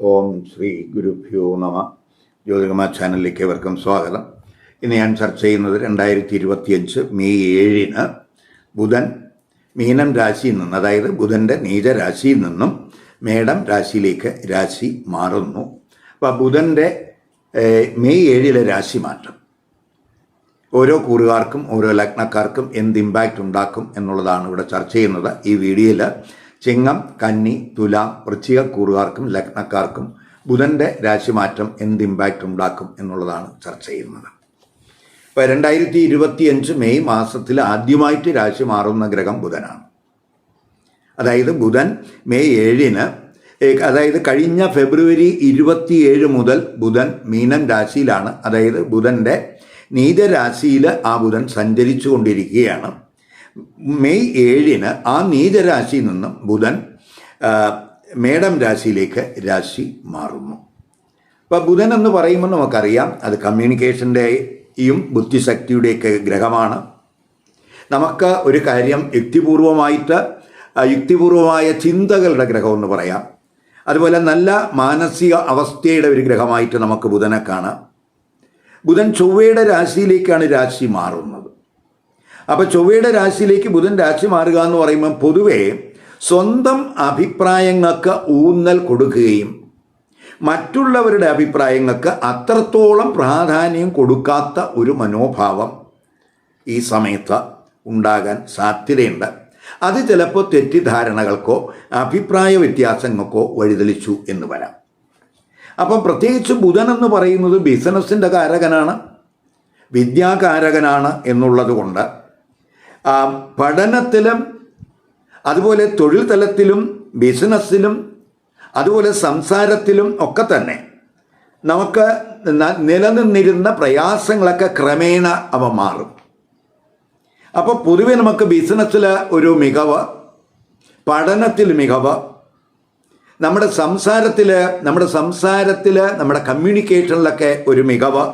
ഓം ശ്രീ ഗുരുഭ്യോ നമ. ജ്യോതികമ ചാനലിലേക്ക് ഏവർക്കും സ്വാഗതം. ഇന്ന് ഞാൻ ചർച്ച ചെയ്യുന്നത് രണ്ടായിരത്തി ഇരുപത്തിയഞ്ച് മെയ് ഏഴിന് ബുധൻ മീനം രാശിയിൽ നിന്ന് അതായത് ബുധന്റെ നീചരാശിയിൽ നിന്നും മേടം രാശിയിലേക്ക് രാശി മാറുന്നു. അപ്പോൾ ബുധന്റെ മെയ് ഏഴിലെ രാശി മാറ്റം. ഓരോ കൂറുകാർക്കും ഓരോ ലഗ്നക്കാർക്കും എന്ത് ഇമ്പാക്റ്റ് ഉണ്ടാക്കും എന്നുള്ളതാണ് ഇവിടെ ചർച്ച ചെയ്യുന്നത്. ഈ വീഡിയോയിൽ ചിങ്ങം കന്നി തുല വൃശ്ചിക കൂറുകാർക്കും ലഗ്നക്കാർക്കും ബുധന്റെ രാശിമാറ്റം എന്ത് ഇമ്പാക്റ്റ് ഉണ്ടാക്കും എന്നുള്ളതാണ് ചർച്ച ചെയ്യുന്നത്. ഇപ്പോൾ രണ്ടായിരത്തി ഇരുപത്തിയഞ്ച് മെയ് മാസത്തിൽ ആദ്യമായിട്ട് രാശി മാറുന്ന ഗ്രഹം ബുധനാണ്. അതായത് ബുധൻ മെയ് ഏഴിന് അതായത് കഴിഞ്ഞ ഫെബ്രുവരി ഇരുപത്തിയേഴ് മുതൽ ബുധൻ മീനൻ രാശിയിലാണ്. അതായത് ബുധന്റെ നീചരാശിയിൽ ആ ബുധൻ സഞ്ചരിച്ചു കൊണ്ടിരിക്കുകയാണ് മെയ് ഏഴിന് ആ നീചരാശിയിൽ നിന്നും ബുധൻ മേടം രാശിയിലേക്ക് രാശി മാറുന്നു. അപ്പോൾ ബുധൻ എന്ന് പറയുമ്പോൾ നമുക്കറിയാം അത് കമ്മ്യൂണിക്കേഷന്റെയും ബുദ്ധിശക്തിയുടെയൊക്കെ ഗ്രഹമാണ്. നമുക്ക് ഒരു കാര്യം യുക്തിപൂർവമായിട്ട് യുക്തിപൂർവമായ ചിന്തകളുടെ ഗ്രഹം എന്ന് പറയാം. അതുപോലെ നല്ല മാനസിക അവസ്ഥയുടെ ഒരു ഗ്രഹമായിട്ട് നമുക്ക് ബുധനെ കാണാം. ബുധൻ ചൊവ്വയുടെ രാശിയിലേക്കാണ് രാശി മാറുന്നത്. അപ്പോൾ ചൊവ്വയുടെ രാശിയിലേക്ക് ബുധൻ രാശി മാറുക എന്ന് പറയുമ്പോൾ പൊതുവേ സ്വന്തം അഭിപ്രായങ്ങൾക്ക് ഊന്നൽ കൊടുക്കുകയും മറ്റുള്ളവരുടെ അഭിപ്രായങ്ങൾക്ക് അത്രത്തോളം പ്രാധാന്യം കൊടുക്കാത്ത ഒരു മനോഭാവം ഈ സമയത്ത് ഉണ്ടാകാൻ സാധ്യതയുണ്ട്. അത് ചിലപ്പോൾ തെറ്റിദ്ധാരണകൾക്കോ അഭിപ്രായ വ്യത്യാസങ്ങൾക്കോ വഴിതെളിച്ചു എന്ന് വരാം. അപ്പം പ്രത്യേകിച്ച് ബുധൻ എന്ന് പറയുന്നത് ബിസിനസ്സിന്റെ കാരകനാണ് വിദ്യാകാരകനാണ് എന്നുള്ളത് കൊണ്ട് പഠനത്തിലും അതുപോലെ തൊഴിൽ തലത്തിലും ബിസിനസ്സിലും അതുപോലെ സംസാരത്തിലും ഒക്കെ തന്നെ നമുക്ക് നിലനിന്നിരുന്ന പ്രയാസങ്ങളൊക്കെ ക്രമേണ അവ മാറും. അപ്പോൾ പൊതുവെ നമുക്ക് ബിസിനസ്സിൽ ഒരു മികവ് പഠനത്തിൽ മികവ് നമ്മുടെ സംസാരത്തിൽ നമ്മുടെ സംസാരത്തിൽ നമ്മുടെ കമ്മ്യൂണിക്കേഷനിലൊക്കെ ഒരു മികവ്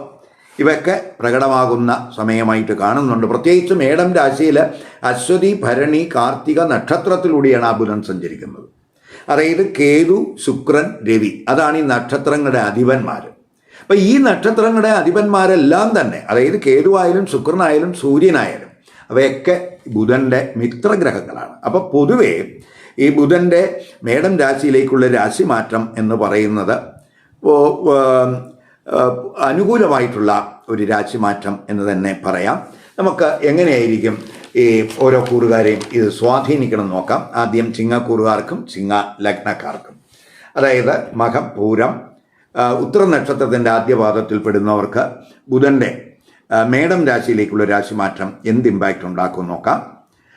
ഇവയൊക്കെ പ്രകടമാകുന്ന സമയമായിട്ട് കാണുന്നുണ്ട്. പ്രത്യേകിച്ചും മേടം രാശിയിൽ അശ്വതി ഭരണി കാർത്തിക നക്ഷത്രത്തിലൂടെയാണ് ആ ബുധൻ സഞ്ചരിക്കുന്നത്. അതായത് കേതു ശുക്രൻ രവി. അതാണ് ഈ നക്ഷത്രങ്ങളുടെ അധിപന്മാർ അപ്പം ഈ നക്ഷത്രങ്ങളുടെ അധിപന്മാരെല്ലാം തന്നെ അതായത് കേതുവായാലും ശുക്രനായാലും സൂര്യനായാലും അവയൊക്കെ ബുധന്റെ മിത്രഗ്രഹങ്ങളാണ്. അപ്പോൾ പൊതുവേ ഈ ബുധന്റെ മേടം രാശിയിലേക്കുള്ള രാശിമാറ്റം എന്ന് പറയുന്നത് അനുകൂലമായിട്ടുള്ള ഒരു രാജ്യമാറ്റം എന്ന് തന്നെ പറയാം. നമുക്ക് എങ്ങനെയായിരിക്കും ഈ ഓരോ കൂറുകാരെയും ഇത് സ്വാധീനിക്കണം നോക്കാം. ആദ്യം ചിങ്ങക്കൂറുകാർക്കും ചിങ്ങ ലഗ്നക്കാർക്കും. അതായത് മകം പൂരം ഉത്തര നക്ഷത്രത്തിന്റെ ആദ്യ പാദത്തിൽ പെടുന്നവർക്ക് ബുധന്റെ മേടം രാശിയിലേക്കുള്ള രാശിമാറ്റം എന്ത് ഇമ്പാക്റ്റ് ഉണ്ടാക്കും നോക്കാം.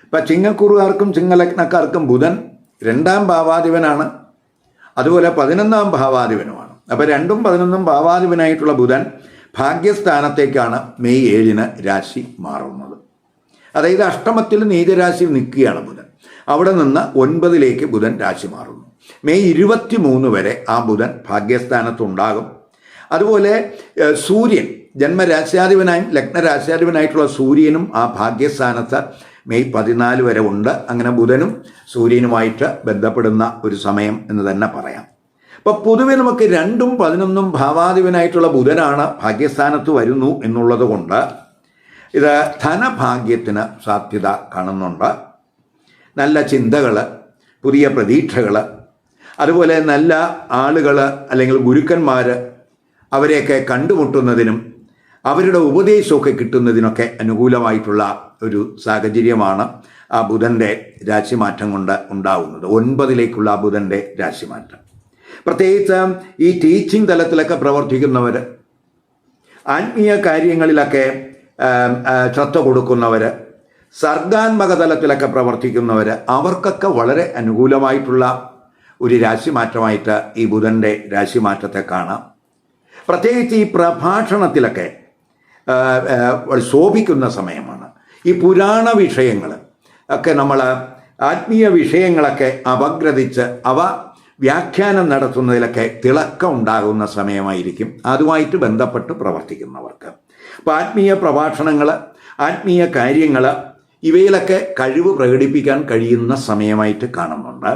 ഇപ്പം ചിങ്ങക്കൂറുകാർക്കും ചിങ്ങലഗ്നക്കാർക്കും ബുധൻ രണ്ടാം ഭാവാധിപനാണ്. അതുപോലെ പതിനൊന്നാം ഭാവാധിപനുമാണ്. അപ്പോൾ രണ്ടും പതിനൊന്നും ഭാവാധിപനായിട്ടുള്ള ബുധൻ ഭാഗ്യസ്ഥാനത്തേക്കാണ് മെയ് ഏഴിന് രാശി മാറുന്നത്. അതായത് അഷ്ടമത്തിൽ നീചരാശി നിൽക്കുകയാണ് ബുധൻ. അവിടെ നിന്ന് ഒൻപതിലേക്ക് ബുധൻ രാശി മാറുന്നു. മെയ് ഇരുപത്തി മൂന്ന് വരെ ആ ബുധൻ ഭാഗ്യസ്ഥാനത്തുണ്ടാകും. അതുപോലെ സൂര്യൻ ജന്മരാശ്യാധിപനായും ലഗ്നരാശ്യാധിപനായിട്ടുള്ള സൂര്യനും ആ ഭാഗ്യസ്ഥാനത്ത് മെയ് പതിനാല് വരെ ഉണ്ട്. അങ്ങനെ ബുധനും സൂര്യനുമായിട്ട് ബന്ധപ്പെടുന്ന ഒരു സമയം എന്ന് തന്നെ പറയാം. അപ്പോൾ പൊതുവെ നമുക്ക് രണ്ടും പതിനൊന്നും ഭാവാധിപനായിട്ടുള്ള ബുധനാണ് ഭാഗ്യസ്ഥാനത്ത് വരുന്നു എന്നുള്ളത് കൊണ്ട് ഇത് ധനഭാഗ്യത്തിന് സാധ്യത കാണുന്നുണ്ട്. നല്ല ചിന്തകൾ പുതിയ പ്രതീക്ഷകൾ അതുപോലെ നല്ല ആളുകൾ അല്ലെങ്കിൽ ഗുരുക്കന്മാർ അവരെയൊക്കെ കണ്ടുമുട്ടുന്നതിനും അവരുടെ ഉപദേശമൊക്കെ കിട്ടുന്നതിനൊക്കെ അനുകൂലമായിട്ടുള്ള ഒരു സാഹചര്യമാണ് ആ ബുധന്റെ രാശിമാറ്റം കൊണ്ട് ഉണ്ടാവുന്നത്. ഒൻപതിലേക്കുള്ള ബുധന്റെ രാശിമാറ്റം. പ്രത്യേകിച്ച് ഈ ടീച്ചിങ് തലത്തിലൊക്കെ പ്രവർത്തിക്കുന്നവർ ആത്മീയ കാര്യങ്ങളിലൊക്കെ ശ്രദ്ധ കൊടുക്കുന്നവർ സർഗാത്മക തലത്തിലൊക്കെ പ്രവർത്തിക്കുന്നവർ അവർക്കൊക്കെ വളരെ അനുകൂലമായിട്ടുള്ള ഒരു രാശിമാറ്റമായിട്ട് ഈ ബുധന്റെ രാശിമാറ്റത്തെ കാണാം. പ്രത്യേകിച്ച് ഈ പ്രഭാഷണത്തിലൊക്കെ ശോഭിക്കുന്ന സമയമാണ്. ഈ പുരാണ വിഷയങ്ങൾ ഒക്കെ നമ്മൾ ആത്മീയ വിഷയങ്ങളൊക്കെ അപഗ്രഥിച്ച് അവ വ്യാഖ്യാനം നടത്തുന്നതിലൊക്കെ തിളക്കം ഉണ്ടാകുന്ന സമയമായിരിക്കും. അതുമായിട്ട് ബന്ധപ്പെട്ട് പ്രവർത്തിക്കുന്നവർക്ക്. അപ്പോൾ ആത്മീയ പ്രഭാഷണങ്ങൾ ആത്മീയ കാര്യങ്ങൾ ഇവയിലൊക്കെ കഴിവ് പ്രകടിപ്പിക്കാൻ കഴിയുന്ന സമയമായിട്ട് കാണുന്നുണ്ട്.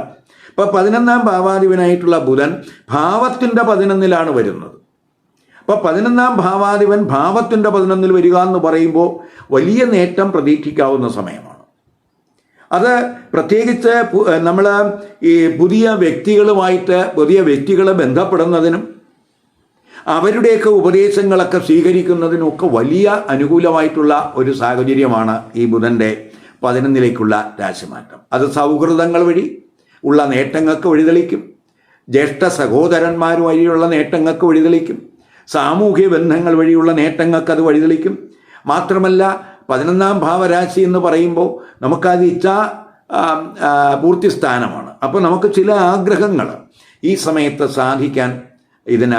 ഇപ്പോൾ പതിനൊന്നാം ഭാവാധിപനായിട്ടുള്ള ബുധൻ ഭാവത്തിന്റെ പതിനൊന്നിലാണ് വരുന്നത്. അപ്പോൾ പതിനൊന്നാം ഭാവാധിപൻ ഭാവത്തിന്റെ പതിനൊന്നിൽ വരിക എന്ന് പറയുമ്പോൾ വലിയ നേട്ടം പ്രതീക്ഷിക്കാവുന്ന സമയമാണ്. അത് പ്രത്യേകിച്ച് നമ്മൾ ഈ പുതിയ വ്യക്തികളുമായിട്ട് പുതിയ വ്യക്തികളെ ബന്ധപ്പെടുന്നതിനും അവരുടെയൊക്കെ ഉപദേശങ്ങളൊക്കെ സ്വീകരിക്കുന്നതിനുമൊക്കെ വലിയ അനുകൂലമായിട്ടുള്ള ഒരു സാഹചര്യമാണ് ഈ ബുധന്റെ പതിനൊന്നിലേക്കുള്ള രാശിമാറ്റം. അത് സൗഹൃദങ്ങൾ വഴി ഉള്ള നേട്ടങ്ങൾക്ക് വഴിതെളിക്കും. ജ്യേഷ്ഠ സഹോദരന്മാർ വഴിയുള്ള നേട്ടങ്ങൾക്ക് വഴിതെളിക്കും. സാമൂഹ്യ ബന്ധങ്ങൾ വഴിയുള്ള നേട്ടങ്ങൾക്ക് അത് വഴിതെളിക്കും. മാത്രമല്ല പതിനൊന്നാം ഭാവരാശി എന്ന് പറയുമ്പോൾ നമുക്കത് ഇച്ഛാ ആ, ആ, പൂർത്തി സ്ഥാനമാണ് അപ്പോൾ നമുക്ക് ചില ആഗ്രഹങ്ങൾ ഈ സമയത്ത് സാധിക്കാൻ ഇതിന്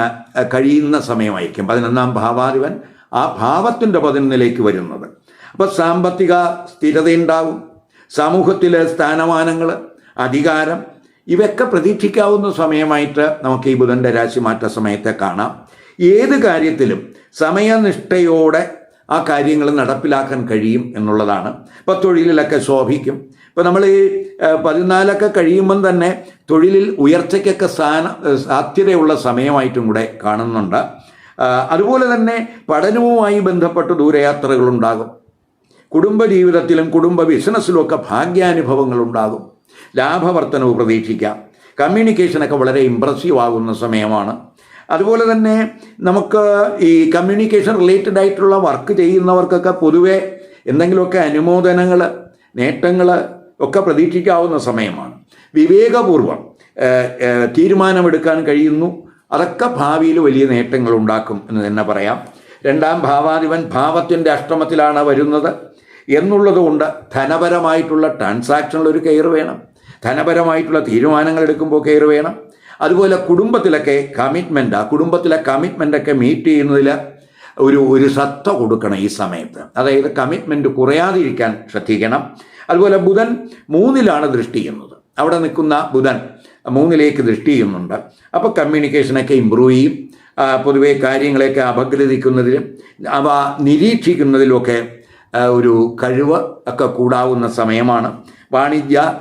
കഴിയുന്ന സമയമായിരിക്കും. പതിനൊന്നാം ഭാവാധിപൻ ആ ഭാവത്തിന്റെ പതിനൊന്നിലേക്ക് വരുന്നത്. അപ്പോൾ സാമ്പത്തിക സ്ഥിരതയുണ്ടാവും സമൂഹത്തിലെ സ്ഥാനമാനങ്ങൾ അധികാരം ഇവയൊക്കെ പ്രതീക്ഷിക്കാവുന്ന സമയമായിട്ട് നമുക്ക് ഈ ബുധന്റെ രാശി മാറ്റ സമയത്തെ കാണാം. ഏത് കാര്യത്തിലും സമയനിഷ്ഠയോടെ ആ കാര്യങ്ങൾ നടപ്പിലാക്കാൻ കഴിയും എന്നുള്ളതാണ്. ഇപ്പോൾ തൊഴിലിലൊക്കെ ശോഭിക്കും. ഇപ്പോൾ നമ്മൾ ഈ പതിനാലൊക്കെ കഴിയുമ്പം തന്നെ തൊഴിലിൽ ഉയർച്ചയ്ക്കൊക്കെ സ്ഥാന സാധ്യതയുള്ള സമയമായിട്ടും കൂടെ കാണുന്നുണ്ട്. അതുപോലെ തന്നെ പഠനവുമായി ബന്ധപ്പെട്ട് ദൂരയാത്രകളുണ്ടാകും. കുടുംബജീവിതത്തിലും കുടുംബ ബിസിനസ്സിലും ഒക്കെ ഭാഗ്യാനുഭവങ്ങൾ ഉണ്ടാകും. ലാഭവർത്തനവും പ്രതീക്ഷിക്കാം. കമ്മ്യൂണിക്കേഷനൊക്കെ വളരെ ഇമ്പ്രസീവ് ആകുന്ന സമയമാണ്. അതുപോലെ തന്നെ നമുക്ക് ഈ കമ്മ്യൂണിക്കേഷൻ റിലേറ്റഡ് ആയിട്ടുള്ള വർക്ക് ചെയ്യുന്നവർക്കൊക്കെ പൊതുവെ എന്തെങ്കിലുമൊക്കെ അനുമോദനങ്ങൾ നേട്ടങ്ങൾ ഒക്കെ പ്രതീക്ഷിക്കാവുന്ന സമയമാണ്. വിവേകപൂർവം തീരുമാനമെടുക്കാൻ കഴിയുന്നു. അതൊക്കെ ഭാവിയിൽ വലിയ നേട്ടങ്ങൾ ഉണ്ടാക്കും എന്ന് തന്നെ പറയാം. രണ്ടാം ഭാവാധിപൻ ഭാവത്തിന്റെ അഷ്ടമത്തിലാണ് വരുന്നത്. എന്നുള്ളതുകൊണ്ട് ധനപരമായിട്ടുള്ള ട്രാൻസാക്ഷനിൽ ഒരു കെയർ വേണം. ധനപരമായിട്ടുള്ള തീരുമാനങ്ങൾ എടുക്കുമ്പോൾ കെയർ വേണം. അതുപോലെ കുടുംബത്തിലൊക്കെ കമ്മിറ്റ്മെന്റ് ആ കുടുംബത്തിലെ കമ്മിറ്റ്മെന്റൊക്കെ മീറ്റ് ചെയ്യുന്നതിൽ ഒരു ഒരു ശ്രദ്ധ കൊടുക്കണം ഈ സമയത്ത്. അതായത് കമ്മിറ്റ്മെന്റ് കുറയാതിരിക്കാൻ ശ്രദ്ധിക്കണം. അതുപോലെ ബുധൻ മൂന്നിലാണ് ദൃഷ്ടി ചെയ്യുന്നത്. അവിടെ നിൽക്കുന്ന ബുധൻ മൂന്നിലേക്ക് ദൃഷ്ടി ചെയ്യുന്നുണ്ട്. അപ്പോൾ കമ്മ്യൂണിക്കേഷനൊക്കെ ഇമ്പ്രൂവ് ചെയ്യും. പൊതുവെ കാര്യങ്ങളെയൊക്കെ അപഗ്രഥിക്കുന്നതിലും അവ നിരീക്ഷിക്കുന്നതിലുമൊക്കെ ഒരു കഴിവ് ഒക്കെ കൂടാവുന്ന സമയമാണ്. വാണിജ്യ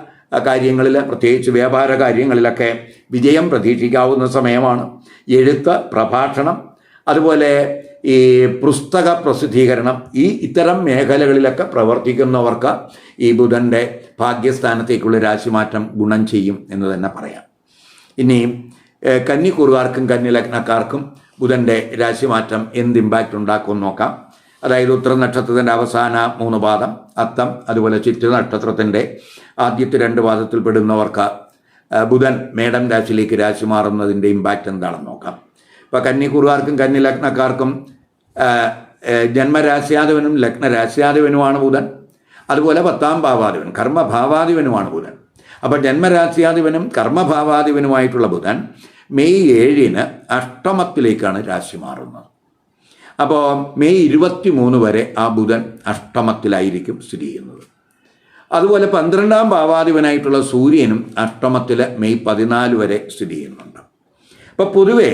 കാര്യങ്ങളിൽ പ്രത്യേകിച്ച് വ്യാപാര കാര്യങ്ങളിലൊക്കെ വിജയം പ്രതീക്ഷിക്കാവുന്ന സമയമാണ്. എഴുത്ത് പ്രഭാഷണം അതുപോലെ ഈ പുസ്തക പ്രസിദ്ധീകരണം ഈ ഇത്തരം മേഖലകളിലൊക്കെ പ്രവർത്തിക്കുന്നവർക്ക് ഈ ബുധന്റെ ഭാഗ്യസ്ഥാനത്തേക്കുള്ള രാശിമാറ്റം ഗുണം ചെയ്യും എന്ന് തന്നെ പറയാം. ഏഹ്, കന്നി കന്നിലഗ്നക്കാർക്കും ബുധന്റെ രാശിമാറ്റം എന്ത് ഇമ്പാക്റ്റ് ഉണ്ടാക്കും നോക്കാം. അതായത് ഉത്തര നക്ഷത്രത്തിന്റെ അവസാന മൂന്ന് പാദം അത്തം അതുപോലെ ചിറ്റ നക്ഷത്രത്തിന്റെ ആദ്യത്തെ രണ്ട് പാദത്തിൽ പെടുന്നവർക്ക് ബുധൻ മേടം രാശിയിലേക്ക് രാശി മാറുന്നതിന്റെ ഇമ്പാക്റ്റ് എന്താണെന്ന് നോക്കാം. ഇപ്പോൾ കന്നിക്കുറുകാർക്കും കന്നി ലഗ്നക്കാർക്കും ജന്മരാശ്യാധിപനും ലഗ്നരാശ്യാധിപനുമാണ് ബുധൻ. അതുപോലെ പത്താം ഭാവാധിപൻ കർമ്മഭാവാധിപനുമാണ് ബുധൻ. അപ്പോൾ ജന്മരാശ്യാധിപനും കർമ്മഭാവാധിപനുമായിട്ടുള്ള ബുധൻ മെയ് ഏഴിന് അഷ്ടമത്തിലേക്കാണ് രാശി മാറുന്നത്. അപ്പോൾ മെയ് ഇരുപത്തി മൂന്ന് വരെ ആ ബുധൻ അഷ്ടമത്തിലായിരിക്കും സ്ഥിതി ചെയ്യുന്നത്. അതുപോലെ പന്ത്രണ്ടാം ഭാവാധിപനായിട്ടുള്ള സൂര്യനും അഷ്ടമത്തിൽ മെയ് പതിനാല് വരെ സ്ഥിതി ചെയ്യുന്നുണ്ട്. അപ്പം പൊതുവേ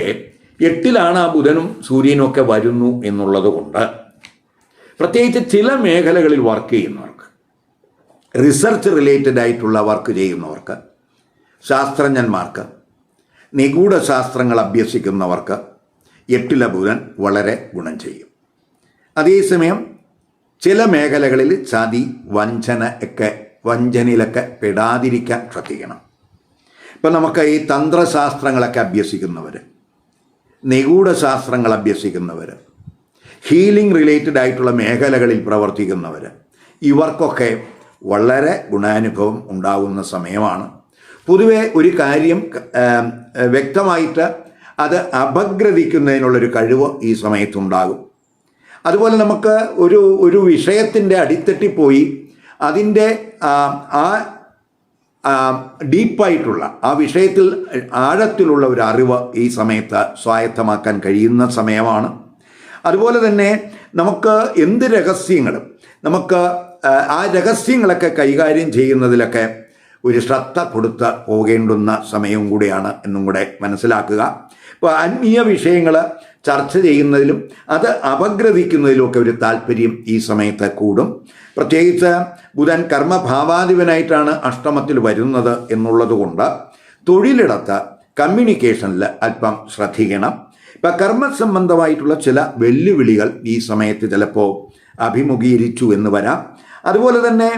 എട്ടിലാണ് ആ ബുധനും സൂര്യനും ഒക്കെ വരുന്നു എന്നുള്ളത് കൊണ്ട് പ്രത്യേകിച്ച് ചില മേഖലകളിൽ വർക്ക് ചെയ്യുന്നവർക്ക് റിസർച്ച് റിലേറ്റഡ് ആയിട്ടുള്ള വർക്ക് ചെയ്യുന്നവർക്ക് ശാസ്ത്രജ്ഞന്മാർക്ക് നിഗൂഢ ശാസ്ത്രങ്ങൾ അഭ്യസിക്കുന്നവർക്ക് എട്ടിലെ ബുധൻ വളരെ ഗുണം ചെയ്യും. അതേസമയം ചില മേഖലകളിൽ ചതി വഞ്ചന ഒക്കെ വഞ്ചനയിലൊക്കെ പെടാതിരിക്കാൻ ശ്രദ്ധിക്കണം. ഇപ്പം നമുക്ക് ഈ തന്ത്രശാസ്ത്രങ്ങളൊക്കെ അഭ്യസിക്കുന്നവർ നിഗൂഢശാസ്ത്രങ്ങൾ അഭ്യസിക്കുന്നവർ ഹീലിംഗ് റിലേറ്റഡ് ആയിട്ടുള്ള മേഖലകളിൽ പ്രവർത്തിക്കുന്നവർ ഇവർക്കൊക്കെ വളരെ ഗുണാനുഭവം ഉണ്ടാകുന്ന സമയമാണ്. പൊതുവെ ഒരു കാര്യം വ്യക്തമായിട്ട് അത് അപഗ്രഥിക്കുന്നതിനുള്ളൊരു കഴിവ് ഈ സമയത്തുണ്ടാകും. അതുപോലെ നമുക്ക് ഒരു ഒരു വിഷയത്തിന്റെ അടിത്തട്ടിൽ പോയി അതിന്റെ ആ, ഡീപ്പായിട്ടുള്ള ആ വിഷയത്തിൽ ആഴത്തിലുള്ള ഒരു അറിവ് ഈ സമയത്ത് സ്വായത്തമാക്കാൻ കഴിയുന്ന സമയമാണ്. അതുപോലെ തന്നെ നമുക്ക് എന്ത് രഹസ്യങ്ങളും നമുക്ക് ആ രഹസ്യങ്ങളൊക്കെ കൈകാര്യം ചെയ്യുന്നതിലൊക്കെ ഒരു ശ്രദ്ധ കൊടുത്ത് പോകേണ്ടുന്ന സമയവും കൂടിയാണ് എന്നും കൂടെ മനസ്സിലാക്കുക. ഇപ്പോൾ ആത്മീയ വിഷയങ്ങൾ ചർച്ച ചെയ്യുന്നതിലും അത് അപഗ്രഥിക്കുന്നതിലുമൊക്കെ ഒരു താല്പര്യം ഈ സമയത്ത് കൂടും. പ്രത്യേകിച്ച് ബുധൻ കർമ്മഭാവാധിപനായിട്ടാണ് അഷ്ടമത്തിൽ വരുന്നത് എന്നുള്ളത് കൊണ്ട് തൊഴിലിടത്ത് കമ്മ്യൂണിക്കേഷനിൽ അല്പം ശ്രദ്ധിക്കണം. ഇപ്പം കർമ്മ സംബന്ധമായിട്ടുള്ള ചില വെല്ലുവിളികൾ ഈ സമയത്ത് ചിലപ്പോൾ അഭിമുഖീകരിച്ചു എന്ന് വരാം. അതുപോലെ തന്നെ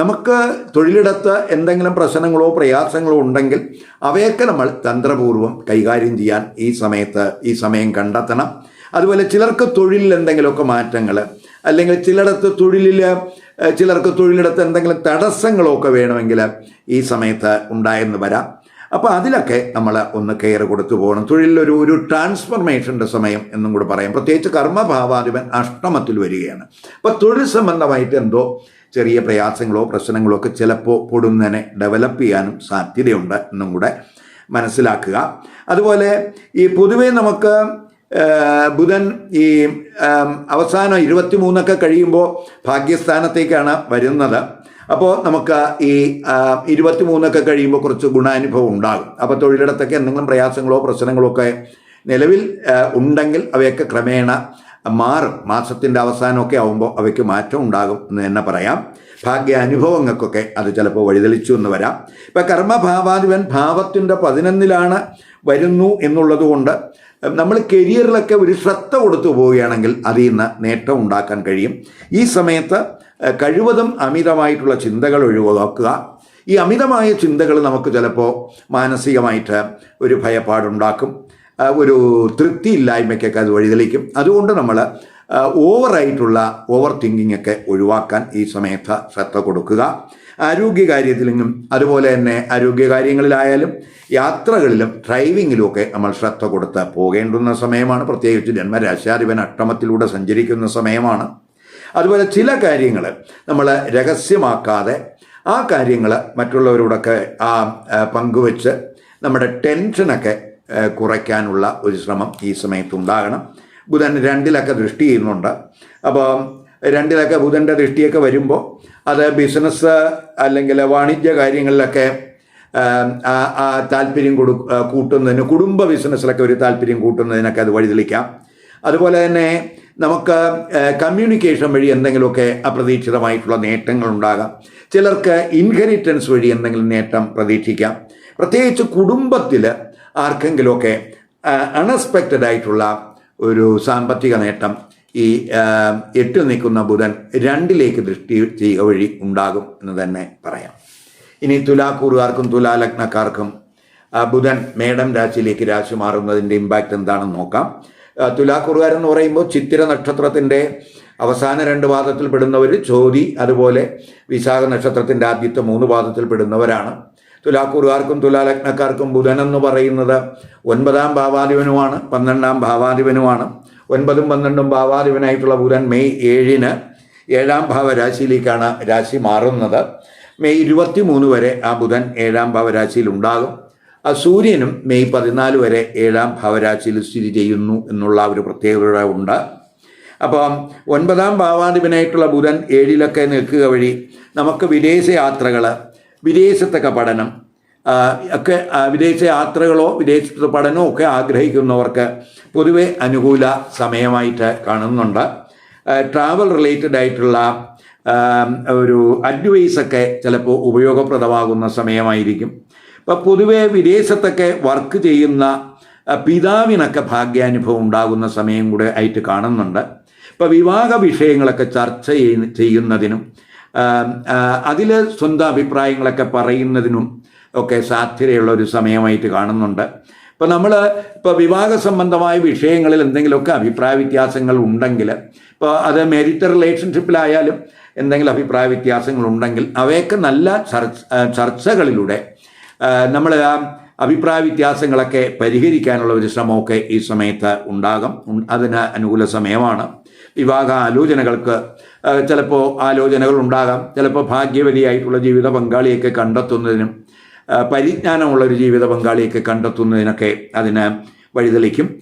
നമുക്ക് തൊഴിലിടത്ത് എന്തെങ്കിലും പ്രശ്നങ്ങളോ പ്രയാസങ്ങളോ ഉണ്ടെങ്കിൽ അവയൊക്കെ നമ്മൾ തന്ത്രപൂർവം കൈകാര്യം ചെയ്യാൻ ഈ സമയത്ത് ഈ സമയം കണ്ടെത്തണം. അതുപോലെ ചിലർക്ക് തൊഴിലിൽ എന്തെങ്കിലുമൊക്കെ മാറ്റങ്ങൾ അല്ലെങ്കിൽ ചിലയിടത്ത് തൊഴിലിൽ ചിലർക്ക് തൊഴിലിടത്ത് എന്തെങ്കിലും തടസ്സങ്ങളൊക്കെ വേണമെങ്കിൽ ഈ സമയത്ത് ഉണ്ടായെന്ന് വരാം. അപ്പോൾ അതിലൊക്കെ നമ്മൾ ഒന്ന് കെയർ കൊടുത്തു പോകണം. തൊഴിലൊരു ഒരു ട്രാൻസ്ഫർമേഷന്റെ സമയം എന്നും കൂടെ പറയാം. പ്രത്യേകിച്ച് കർമ്മഭാവാധിപൻ അഷ്ടമത്തിൽ വരികയാണ്. അപ്പോൾ തൊഴിൽ സംബന്ധമായിട്ട് എന്തോ ചെറിയ പ്രയാസങ്ങളോ പ്രശ്നങ്ങളോ ഒക്കെ ചിലപ്പോൾ പൊടുന്നതിനെ ഡെവലപ്പ് ചെയ്യാനും സാധ്യതയുണ്ട് എന്നും കൂടെ മനസ്സിലാക്കുക. അതുപോലെ ഈ പൊതുവെ നമുക്ക് ബുധൻ ഈ അവസാനം ഇരുപത്തി മൂന്നൊക്കെ കഴിയുമ്പോൾ ഭാഗ്യസ്ഥാനത്തേക്കാണ് വരുന്നത്. അപ്പോൾ നമുക്ക് ഈ ഇരുപത്തി മൂന്നൊക്കെ കഴിയുമ്പോൾ കുറച്ച് ഗുണാനുഭവം ഉണ്ടാകും. അപ്പോൾ തൊഴിലിടത്തൊക്കെ എന്തെങ്കിലും പ്രയാസങ്ങളോ പ്രശ്നങ്ങളോ ഒക്കെ നിലവിൽ ഉണ്ടെങ്കിൽ അവയൊക്കെ ക്രമേണ മാറും. മാസത്തിന്റെ അവസാനമൊക്കെ ആകുമ്പോൾ അവയ്ക്ക് മാറ്റം ഉണ്ടാകും എന്ന് തന്നെ പറയാം. ഭാഗ്യ അനുഭവങ്ങൾക്കൊക്കെ അത് ചിലപ്പോൾ വഴിതെളിച്ചു എന്ന് വരാം. ഇപ്പം കർമ്മഭാവാധിപൻ ഭാവത്തിന്റെ പതിനൊന്നിലാണ് വരുന്നു എന്നുള്ളത് കൊണ്ട് നമ്മൾ കരിയറിലൊക്കെ ഒരു ശ്രദ്ധ കൊടുത്തു പോവുകയാണെങ്കിൽ അതിൽ നിന്ന് നേട്ടം ഉണ്ടാക്കാൻ കഴിയും. ഈ സമയത്ത് കഴിവതും അമിതമായിട്ടുള്ള ചിന്തകൾ ഒഴിവാക്കുക. ഈ അമിതമായ ചിന്തകൾ നമുക്ക് ചിലപ്പോൾ മാനസികമായിട്ട് ഒരു ഭയപ്പാടുണ്ടാക്കും. ഒരു തൃപ്തിയില്ലായ്മയ്ക്കൊക്കെ അത് വഴിതെളിക്കും. അതുകൊണ്ട് നമ്മൾ ഓവറായിട്ടുള്ള ഓവർ തിങ്കിങ് ഒക്കെ ഒഴിവാക്കാൻ ഈ സമയത്ത് ശ്രദ്ധ കൊടുക്കുക. ആരോഗ്യകാര്യത്തിലും അതുപോലെ തന്നെ ആരോഗ്യകാര്യങ്ങളിലായാലും യാത്രകളിലും ഡ്രൈവിങ്ങിലും ഒക്കെ നമ്മൾ ശ്രദ്ധ കൊടുത്ത് പോകേണ്ടുന്ന സമയമാണ്. പ്രത്യേകിച്ച് ജന്മരാശാധിപൻ അഷ്ടമത്തിലൂടെ സഞ്ചരിക്കുന്ന സമയമാണ്. അതുപോലെ ചില കാര്യങ്ങൾ നമ്മൾ രഹസ്യമാക്കാതെ ആ കാര്യങ്ങൾ മറ്റുള്ളവരോടൊക്കെ ആ പങ്കുവച്ച് നമ്മുടെ ടെൻഷനൊക്കെ കുറയ്ക്കാനുള്ള ഒരു ശ്രമം ഈ സമയത്ത് ഉണ്ടാകണം ബുധൻ രണ്ടിലൊക്കെ ദൃഷ്ടി ചെയ്യുന്നുണ്ട്. അപ്പോൾ രണ്ടിലൊക്കെ ബുധന്റെ ദൃഷ്ടിയൊക്കെ വരുമ്പോൾ അത് ബിസിനസ് അല്ലെങ്കിൽ വാണിജ്യ കാര്യങ്ങളിലൊക്കെ താല്പര്യം കൊടു കൂട്ടുന്നതിന് കുടുംബ ബിസിനസ്സിലൊക്കെ ഒരു താല്പര്യം കൂട്ടുന്നതിനൊക്കെ അത് വഴിതെളിക്കാം. അതുപോലെ തന്നെ നമുക്ക് കമ്മ്യൂണിക്കേഷൻ വഴി എന്തെങ്കിലുമൊക്കെ അപ്രതീക്ഷിതമായിട്ടുള്ള നേട്ടങ്ങൾ ഉണ്ടാകാം ചിലർക്ക് ഇൻഹെറിറ്റൻസ് വഴി എന്തെങ്കിലും നേട്ടം പ്രതീക്ഷിക്കാം. പ്രത്യേകിച്ച് കുടുംബത്തിൽ ആർക്കെങ്കിലുമൊക്കെ അൺഎക്സ്പെക്റ്റഡ് ആയിട്ടുള്ള ഒരു സാമ്പത്തിക നേട്ടം ഈ എട്ടു എട്ടിൽ നിൽക്കുന്ന ബുധൻ രണ്ടിലേക്ക് ദൃഷ്ടി ചെയ്യുക വഴി ഉണ്ടാകും എന്ന് തന്നെ പറയാം. ഇനി തുലാക്കൂറുകാർക്കും തുലാലഗ്നക്കാർക്കും ബുധൻ മേടം രാശിയിലേക്ക് രാശി മാറുന്നതിന്റെ ഇമ്പാക്റ്റ് എന്താണെന്ന് നോക്കാം. തുലാക്കൂറുകാരെന്ന് പറയുമ്പോൾ ചിത്തിര നക്ഷത്രത്തിന്റെ അവസാന രണ്ട് പാദത്തിൽ പെടുന്നവർ ചോതി അതുപോലെ വിശാഖ നക്ഷത്രത്തിന്റെ ആദ്യത്തെ മൂന്ന് പാദത്തിൽ പെടുന്നവരാണ്. തുലാക്കൂറുകാർക്കും തുലാലഗ്നക്കാർക്കും ബുധൻ എന്ന് പറയുന്നത് ഒൻപതാം ഭാവാധിപനുമാണ് പന്ത്രണ്ടാം ഭാവാധിപനുമാണ്. ഒൻപതും പന്ത്രണ്ടും ഭാവാധിപനായിട്ടുള്ള ബുധൻ മെയ് ഏഴിന് ഏഴാം ഭാവരാശിയിലേക്കാണ് രാശി മാറുന്നത്. മെയ് ഇരുപത്തി മൂന്ന് വരെ ആ ബുധൻ ഏഴാം ഭാവരാശിയിൽ ഉണ്ടാകും. സൂര്യനും മെയ് പതിനാല് വരെ ഏഴാം ഭാവരാശിയിൽ സ്ഥിതി ചെയ്യുന്നു എന്നുള്ള ഒരു പ്രത്യേകത ഉണ്ട്. അപ്പം ഒൻപതാം ഭാവാധിപനായിട്ടുള്ള ബുധൻ ഏഴിലൊക്കെ നിൽക്കുക വഴി നമുക്ക് വിദേശ യാത്രകൾ വിദേശത്തൊക്കെ പഠനം ഒക്കെ വിദേശ യാത്രകളോ വിദേശത്തെ പഠനമോ ഒക്കെ ആഗ്രഹിക്കുന്നവർക്ക് പൊതുവെ അനുകൂല സമയമായിട്ട് കാണുന്നുണ്ട്. ട്രാവൽ റിലേറ്റഡ് ആയിട്ടുള്ള ഒരു അഡ്വൈസൊക്കെ ചിലപ്പോൾ ഉപയോഗപ്രദമാകുന്ന സമയമായിരിക്കും. പൊതുവെ വിദേശത്തൊക്കെ വർക്ക് ചെയ്യുന്ന പിതാവിനൊക്കെ ഭാഗ്യാനുഭവം ഉണ്ടാകുന്ന സമയം കൂടെ ആയിട്ട് കാണുന്നുണ്ട്. ഇപ്പോൾ വിവാഹ വിഷയങ്ങളൊക്കെ ചർച്ച ചെയ്യുന്നതിനും അതിൽ സ്വന്തം അഭിപ്രായങ്ങളൊക്കെ പറയുന്നതിനും ഒക്കെ സാധ്യതയുള്ള ഒരു സമയമായിട്ട് കാണുന്നുണ്ട്. ഇപ്പോൾ നമ്മൾ ഇപ്പോൾ വിവാഹ സംബന്ധമായ വിഷയങ്ങളിൽ എന്തെങ്കിലുമൊക്കെ അഭിപ്രായ വ്യത്യാസങ്ങൾ ഉണ്ടെങ്കിൽ ഇപ്പോൾ അത് മെരിറ്റ് റിലേഷൻഷിപ്പിലായാലും എന്തെങ്കിലും അഭിപ്രായ വ്യത്യാസങ്ങൾ ഉണ്ടെങ്കിൽ അവയൊക്കെ നല്ല ചർച്ച ചർച്ചകളിലൂടെ നമ്മൾ അഭിപ്രായ വ്യത്യാസങ്ങളൊക്കെ പരിഹരിക്കാനുള്ള ഒരു ശ്രമമൊക്കെ ഈ സമയത്ത് ഉണ്ടാകും. അതിന് അനുകൂല സമയമാണ്. വിവാഹ ആലോചനകൾക്ക് ചിലപ്പോൾ ആലോചനകൾ ഉണ്ടാകാം. ചിലപ്പോൾ ഭാഗ്യവതിയായിട്ടുള്ള ജീവിത പങ്കാളിയൊക്കെ കണ്ടെത്തുന്നതിനും പരിജ്ഞാനമുള്ളൊരു ജീവിത പങ്കാളിയൊക്കെ കണ്ടെത്തുന്നതിനൊക്കെ അതിന് വഴിതെളിക്കും.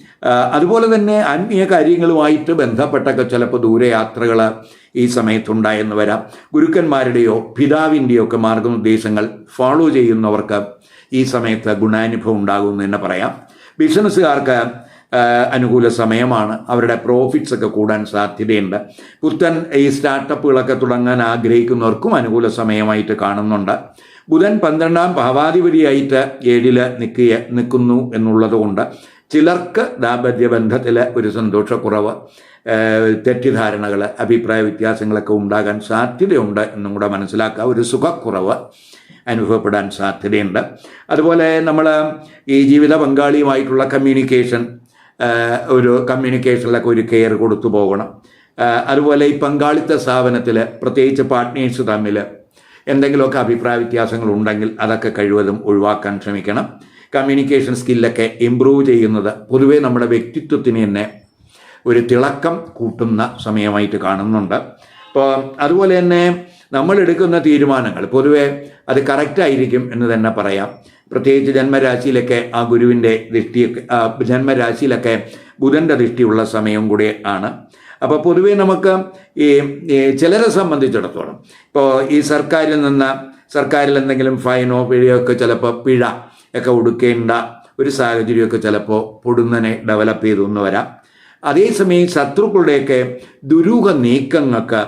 അതുപോലെ തന്നെ ആത്മീയ കാര്യങ്ങളുമായിട്ട് ബന്ധപ്പെട്ടൊക്കെ ചിലപ്പോൾ ദൂരയാത്രകൾ ഈ സമയത്തുണ്ടായെന്ന് വരാം. ഗുരുക്കന്മാരുടെയോ പിതാവിന്റെയോ ഒക്കെ മാർഗനിർദ്ദേശങ്ങൾ ഫോളോ ചെയ്യുന്നവർക്ക് ഈ സമയത്ത് ഗുണാനുഭവം ഉണ്ടാകുമെന്ന് തന്നെ പറയാം. ബിസിനസ്സുകാർക്ക് അനുകൂല സമയമാണ്. അവരുടെ പ്രോഫിറ്റ്സ് ഒക്കെ കൂടാൻ സാധ്യതയുണ്ട്. പുത്തൻ ഈ സ്റ്റാർട്ടപ്പുകളൊക്കെ തുടങ്ങാൻ ആഗ്രഹിക്കുന്നവർക്കും അനുകൂല സമയമായിട്ട് കാണുന്നുണ്ട്. ബുധൻ പന്ത്രണ്ടാം ഭാവാധിപതിയായിട്ട് ഏഴിൽ നിൽക്കുക നിൽക്കുന്നു എന്നുള്ളത് കൊണ്ട് ചിലർക്ക് ദാമ്പത്യ ബന്ധത്തിൽ ഒരു സന്തോഷക്കുറവ് തെറ്റിദ്ധാരണകൾ അഭിപ്രായ വ്യത്യാസങ്ങളൊക്കെ ഉണ്ടാകാൻ സാധ്യതയുണ്ട് എന്നും കൂടെ മനസ്സിലാക്കുക ഒരു സുഖക്കുറവ് അനുഭവപ്പെടാൻ സാധ്യതയുണ്ട്. അതുപോലെ നമ്മൾ ഈ ജീവിത പങ്കാളിയുമായിട്ടുള്ള കമ്മ്യൂണിക്കേഷൻ ഒരു കമ്മ്യൂണിക്കേഷനിലൊക്കെ ഒരു കെയർ കൊടുത്തു പോകണം. അതുപോലെ ഈ പങ്കാളിത്ത സ്ഥാപനത്തിൽ പ്രത്യേകിച്ച് പാർട്ട്നേഴ്സ് തമ്മിൽ എന്തെങ്കിലുമൊക്കെ അഭിപ്രായ വ്യത്യാസങ്ങൾ ഉണ്ടെങ്കിൽ അതൊക്കെ കഴിവതും ഒഴിവാക്കാൻ ശ്രമിക്കണം. കമ്മ്യൂണിക്കേഷൻ സ്കില്ലൊക്കെ ഇമ്പ്രൂവ് ചെയ്യുന്നത് പൊതുവേ നമ്മുടെ വ്യക്തിത്വത്തിന് തന്നെ ഒരു തിളക്കം കൂട്ടുന്ന സമയമായിട്ട് കാണുന്നുണ്ട്. അപ്പോൾ അതുപോലെ തന്നെ നമ്മൾ എടുക്കുന്ന തീരുമാനങ്ങൾ പൊതുവെ അത് കറക്റ്റ് ആയിരിക്കും എന്ന് തന്നെ പറയാം. പ്രത്യേകിച്ച് ജന്മരാശിയിലൊക്കെ ആ ഗുരുവിന്റെ ദൃഷ്ടിയൊക്കെ ജന്മരാശിയിലൊക്കെ ബുധന്റെ ദൃഷ്ടിയുള്ള സമയം കൂടി ആണ്. അപ്പോൾ പൊതുവേ നമുക്ക് ഈ ചിലരെ സംബന്ധിച്ചിടത്തോളം ഇപ്പോൾ ഈ സർക്കാരിൽ നിന്ന് സർക്കാരിൽ എന്തെങ്കിലും ഫൈനോ പിഴയോ ഒക്കെ ചിലപ്പോൾ പിഴ ഒക്കെ ഒടുക്കേണ്ട ഒരു സാഹചര്യമൊക്കെ ചിലപ്പോൾ പൊടുന്നനെ ഡെവലപ്പ് ചെയ്തു എന്ന് വരാം. അതേസമയം ശത്രുക്കളുടെയൊക്കെ ദുരൂഹ നീക്കങ്ങൾക്ക്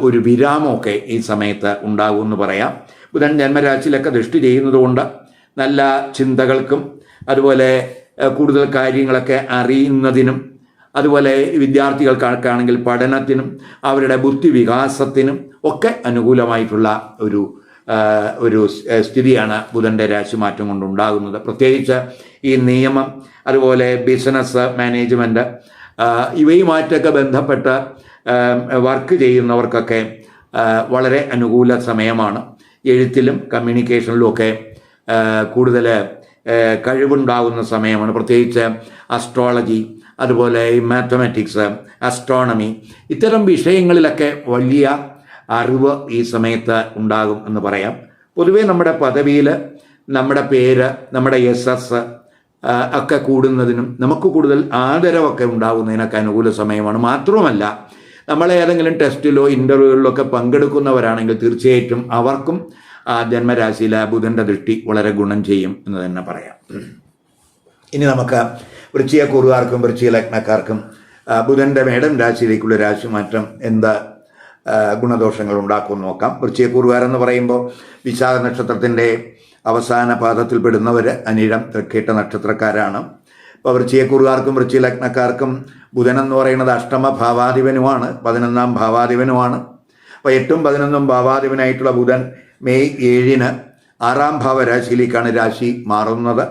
ഒരു വിരാമമൊക്കെ ഈ സമയത്ത് ഉണ്ടാകുമെന്ന് പറയാം. ബുധൻ ജന്മരാശിയിലൊക്കെ ദൃഷ്ടി ചെയ്യുന്നതുകൊണ്ട് നല്ല ചിന്തകൾക്കും അതുപോലെ കൂടുതൽ കാര്യങ്ങളൊക്കെ അറിയുന്നതിനും അതുപോലെ വിദ്യാർത്ഥികൾക്കാണെങ്കിൽ പഠനത്തിനും അവരുടെ ബുദ്ധിവികാസത്തിനും ഒക്കെ അനുകൂലമായിട്ടുള്ള ഒരു ഒരു സ്ഥിതിയാണ് ബുധന്റെ രാശിമാറ്റം കൊണ്ടുണ്ടാകുന്നത്. പ്രത്യേകിച്ച് ഈ നിയമം അതുപോലെ ബിസിനസ് മാനേജ്മെന്റ് ഇവയുമായിട്ടൊക്കെ ബന്ധപ്പെട്ട് വർക്ക് ചെയ്യുന്നവർക്കൊക്കെ വളരെ അനുകൂല സമയമാണ്. എഴുത്തിലും കമ്മ്യൂണിക്കേഷനിലും ഒക്കെ കൂടുതൽ കഴിവുണ്ടാകുന്ന സമയമാണ്. പ്രത്യേകിച്ച് അസ്ട്രോളജി അതുപോലെ മാത്തമാറ്റിക്സ് അസ്ട്രോണമി ഇത്തരം വിഷയങ്ങളിലൊക്കെ വലിയ അറിവ് ഈ സമയത്ത് ഉണ്ടാകും എന്ന് പറയാം. പൊതുവേ നമ്മുടെ പദവിയിൽ നമ്മുടെ പേര് നമ്മുടെ എസ് എസ് ഒക്കെ കൂടുന്നതിനും നമുക്ക് കൂടുതൽ ആദരവൊക്കെ ഉണ്ടാകുന്നതിനൊക്കെ അനുകൂല സമയമാണ്. മാത്രവുമല്ല നമ്മൾ ഏതെങ്കിലും ടെസ്റ്റിലോ ഇന്റർവ്യൂകളിലോ ഒക്കെ പങ്കെടുക്കുന്നവരാണെങ്കിൽ തീർച്ചയായിട്ടും അവർക്കും ആ ജന്മരാശിയിലെ ബുധന്റെ ദൃഷ്ടി വളരെ ഗുണം ചെയ്യും എന്ന് തന്നെ പറയാം. ഇനി നമുക്ക് വൃശ്ചിക കുറുകാർക്കും വൃശ്ചിക ലഗ്നക്കാർക്കും ബുധന്റെ മേടം രാശിയിലേക്കുള്ള രാശിമാറ്റം എന്താ ഗുണദോഷങ്ങൾ ഉണ്ടാക്കുമെന്ന് നോക്കാം. വൃശ്ചിക എന്ന് പറയുമ്പോൾ വിശാഖ നക്ഷത്രത്തിന്റെ അവസാന പാദത്തിൽപ്പെടുന്നവർ അനിഴം തെക്കേറ്റ നക്ഷത്രക്കാരാണ്. ഇപ്പോൾ വൃശ്ചിക വൃശ്ചിലഗ്നക്കാർക്കും എന്ന് പറയുന്നത് അഷ്ടമ ഭാവാധിപനുമാണ് പതിനൊന്നാം ഭാവാധിപനുമാണ്. അപ്പോൾ എട്ടും പതിനൊന്നും ഭാവാധിപനായിട്ടുള്ള ബുധൻ മെയ് ഏഴിന് ആറാം ഭാവരാശിയിലേക്കാണ് രാശി മാറുന്നത്.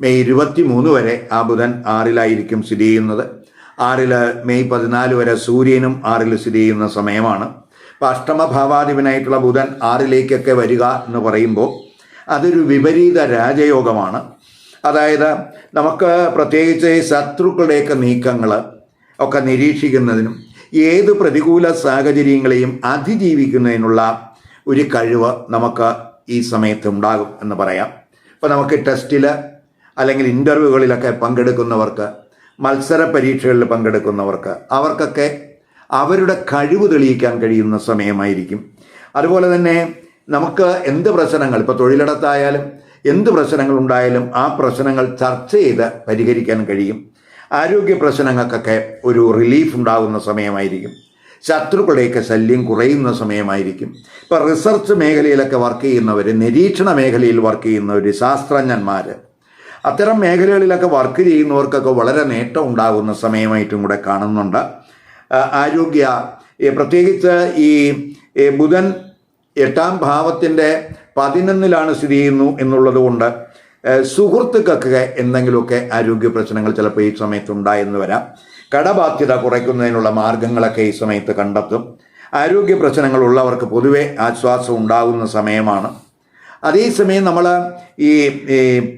മെയ് ഇരുപത്തി മൂന്ന് വരെ ആ ബുധൻ ആറിലായിരിക്കും സ്ഥിതി ചെയ്യുന്നത്. ആറിൽ മെയ് പതിനാല് വരെ സൂര്യനും ആറിൽ സ്ഥിതി ചെയ്യുന്ന സമയമാണ്. അപ്പോൾ അഷ്ടമഭാവാധിപനായിട്ടുള്ള ബുധൻ ആറിലേക്കൊക്കെ വരിക എന്ന് പറയുമ്പോൾ അതൊരു വിപരീത രാജയോഗമാണ്. അതായത് നമുക്ക് പ്രത്യേകിച്ച് ശത്രുക്കളുടെയൊക്കെ നീക്കങ്ങൾ ഒക്കെ നിരീക്ഷിക്കുന്നതിനും ഏത് പ്രതികൂല സാഹചര്യങ്ങളെയും അതിജീവിക്കുന്നതിനുള്ള ഒരു കഴിവ് നമുക്ക് ഈ സമയത്ത് ഉണ്ടാകും എന്ന് പറയാം. ഇപ്പോൾ നമുക്ക് ടെസ്റ്റിൽ അല്ലെങ്കിൽ ഇന്റർവ്യൂകളിലൊക്കെ പങ്കെടുക്കുന്നവർക്ക് മത്സര പരീക്ഷകളിൽ പങ്കെടുക്കുന്നവർക്ക് അവർക്കൊക്കെ അവരുടെ കഴിവ് തെളിയിക്കാൻ കഴിയുന്ന സമയമായിരിക്കും. അതുപോലെ തന്നെ നമുക്ക് എന്ത് പ്രശ്നങ്ങൾ ഇപ്പോൾ തൊഴിലിടത്തായാലും എന്ത് പ്രശ്നങ്ങൾ ഉണ്ടായാലും ആ പ്രശ്നങ്ങൾ ചർച്ച ചെയ്ത് പരിഹരിക്കാൻ കഴിയും. ആരോഗ്യ പ്രശ്നങ്ങൾക്കൊക്കെ ഒരു റിലീഫ് ഉണ്ടാകുന്ന സമയമായിരിക്കും. ശത്രുക്കളുടെയൊക്കെ ശല്യം കുറയുന്ന സമയമായിരിക്കും. ഇപ്പോൾ റിസർച്ച് മേഖലയിലൊക്കെ വർക്ക് ചെയ്യുന്നവർ നിരീക്ഷണ മേഖലയിൽ വർക്ക് ചെയ്യുന്നവർ ശാസ്ത്രജ്ഞന്മാർ അത്തരം മേഖലകളിലൊക്കെ വർക്ക് ചെയ്യുന്നവർക്കൊക്കെ വളരെ നേട്ടം ഉണ്ടാകുന്ന സമയമായിട്ടും കൂടെ കാണുന്നുണ്ട്. ആരോഗ്യ പ്രത്യേകിച്ച് ഈ ബുധൻ എട്ടാം ഭാവത്തിന്റെ പതിനൊന്നിലാണ് സ്ഥിതി ചെയ്യുന്നു എന്നുള്ളത് കൊണ്ട് സുഹൃത്തുക്കൾക്ക് എന്തെങ്കിലുമൊക്കെ ആരോഗ്യ പ്രശ്നങ്ങൾ ചിലപ്പോൾ ഈ സമയത്ത് ഉണ്ടായെന്ന് വരാം. കടബാധ്യത കുറയ്ക്കുന്നതിനുള്ള മാർഗങ്ങളൊക്കെ ഈ സമയത്ത് കണ്ടെത്തും. ആരോഗ്യ പ്രശ്നങ്ങൾ ഉള്ളവർക്ക് പൊതുവെ ആശ്വാസം ഉണ്ടാകുന്ന സമയമാണ്. അതേസമയം നമ്മൾ ഈ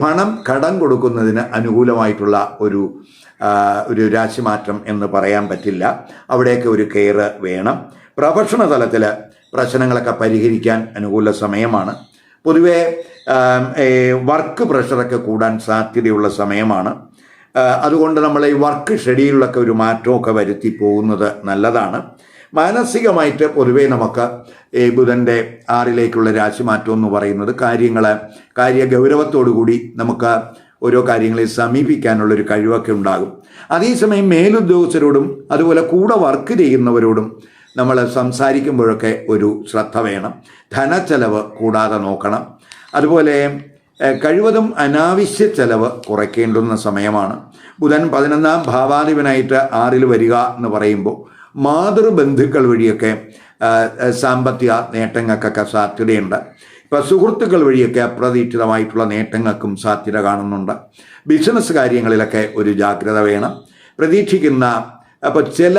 പണം കടം കൊടുക്കുന്നതിന് അനുകൂലമായിട്ടുള്ള ഒരു ഒരു രാശിമാറ്റം എന്ന് പറയാൻ പറ്റില്ല. അവിടെയൊക്കെ ഒരു കെയർ വേണം. പ്രൊഫഷണൽ തലത്തിൽ പ്രശ്നങ്ങളൊക്കെ പരിഹരിക്കാൻ അനുകൂല സമയമാണ്. പൊതുവേ വർക്ക് പ്രഷറൊക്കെ കൂടാൻ സാധ്യതയുള്ള സമയമാണ്. അതുകൊണ്ട് നമ്മൾ ഈ വർക്ക് ഷെഡ്യൂളിലൊക്കെ ഒരു മാറ്റമൊക്കെ വരുത്തി പോകുന്നത് നല്ലതാണ്. മാനസികമായിട്ട് പൊതുവേ നമുക്ക് ഈ ബുധന്റെ ആറിലേക്കുള്ള രാശിമാറ്റം എന്ന് പറയുന്നത് കാര്യങ്ങൾ കാര്യ ഗൗരവത്തോടുകൂടി നമുക്ക് ഓരോ കാര്യങ്ങളെ സമീപിക്കാനുള്ളൊരു കഴിവൊക്കെ ഉണ്ടാകും. അതേസമയം മേലുദ്യോഗസ്ഥരോടും അതുപോലെ കൂടെ വർക്ക് ചെയ്യുന്നവരോടും നമ്മൾ സംസാരിക്കുമ്പോഴൊക്കെ ഒരു ശ്രദ്ധ വേണം. ധനച്ചെലവ് കൂടാതെ നോക്കണം. അതുപോലെ കഴിവതും അനാവശ്യ ചെലവ് കുറയ്ക്കേണ്ടുന്ന സമയമാണ്. ബുധൻ പതിനൊന്നാം ഭാവാധിപനായിട്ട് ആറിൽ വരിക എന്ന് പറയുമ്പോൾ മാതൃബന്ധുക്കൾ വഴിയൊക്കെ സാമ്പത്തിക നേട്ടങ്ങൾക്കൊക്കെ സാധ്യതയുണ്ട്. ഇപ്പം സുഹൃത്തുക്കൾ വഴിയൊക്കെ അപ്രതീക്ഷിതമായിട്ടുള്ള നേട്ടങ്ങൾക്കും സാധ്യത കാണുന്നുണ്ട്. ബിസിനസ് കാര്യങ്ങളിലൊക്കെ ഒരു ജാഗ്രത വേണം. പ്രതീക്ഷിക്കുന്ന അപ്പോൾ ചില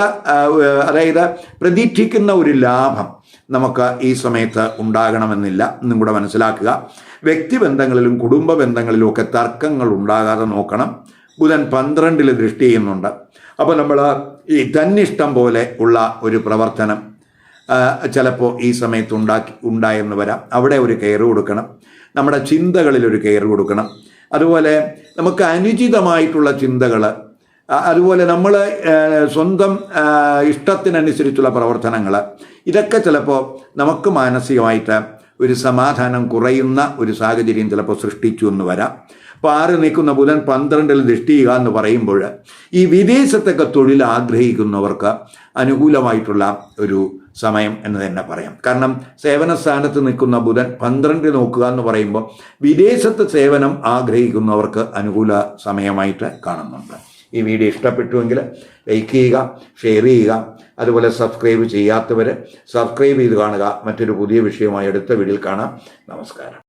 അതായത് പ്രതീക്ഷിക്കുന്ന ഒരു ലാഭം നമുക്ക് ഈ സമയത്ത് ഉണ്ടാകണമെന്നില്ല എന്നും കൂടെ മനസ്സിലാക്കുക. വ്യക്തിബന്ധങ്ങളിലും കുടുംബ ബന്ധങ്ങളിലും ഒക്കെ തർക്കങ്ങൾ ഉണ്ടാകാതെ നോക്കണം. ബുധൻ പന്ത്രണ്ടിൽ ദൃഷ്ടി ചെയ്യുന്നുണ്ട്. അപ്പോൾ നമ്മൾ ഈ തന്നിഷ്ടം പോലെ ഉള്ള ഒരു പ്രവർത്തനം ചിലപ്പോൾ ഈ സമയത്ത് ഉണ്ടാക്കി ഉണ്ടായെന്ന് വരാം. അവിടെ ഒരു കെയർ കൊടുക്കണം. നമ്മുടെ ചിന്തകളിൽ ഒരു കെയർ കൊടുക്കണം. അതുപോലെ നമുക്ക് അനുചിതമായിട്ടുള്ള ചിന്തകൾ അതുപോലെ നമ്മൾ സ്വന്തം ഇഷ്ടത്തിനനുസരിച്ചുള്ള പ്രവർത്തനങ്ങൾ ഇതൊക്കെ ചിലപ്പോൾ നമുക്ക് മാനസികമായിട്ട് ഒരു സമാധാനം കുറയുന്ന ഒരു സാഹചര്യം ചിലപ്പോൾ സൃഷ്ടിച്ചു എന്ന് വരാം. ആറ് നിൽക്കുന്ന ബുധൻ പന്ത്രണ്ടിൽ ദൃഷ്ടിയുക എന്ന് പറയുമ്പോൾ ഈ വിദേശത്തൊക്കെ തൊഴിൽ ആഗ്രഹിക്കുന്നവർക്ക് അനുകൂലമായിട്ടുള്ള ഒരു സമയം എന്ന് തന്നെ പറയാം. കാരണം സേവന സ്ഥാനത്ത് നിൽക്കുന്ന ബുധൻ പന്ത്രണ്ടിൽ നോക്കുക എന്ന് പറയുമ്പോൾ വിദേശത്ത് സേവനം ആഗ്രഹിക്കുന്നവർക്ക് അനുകൂല സമയമായിട്ട് കാണുന്നുണ്ട്. ഈ വീഡിയോ ഇഷ്ടപ്പെട്ടുവെങ്കിൽ ലൈക്ക് ചെയ്യുക ഷെയർ ചെയ്യുക അതുപോലെ സബ്സ്ക്രൈബ് ചെയ്യാത്തവർ സബ്സ്ക്രൈബ് ചെയ്ത് കാണുക. മറ്റൊരു പുതിയ വിഷയമായി അടുത്ത വീഡിയോയിൽ കാണാം. നമസ്കാരം.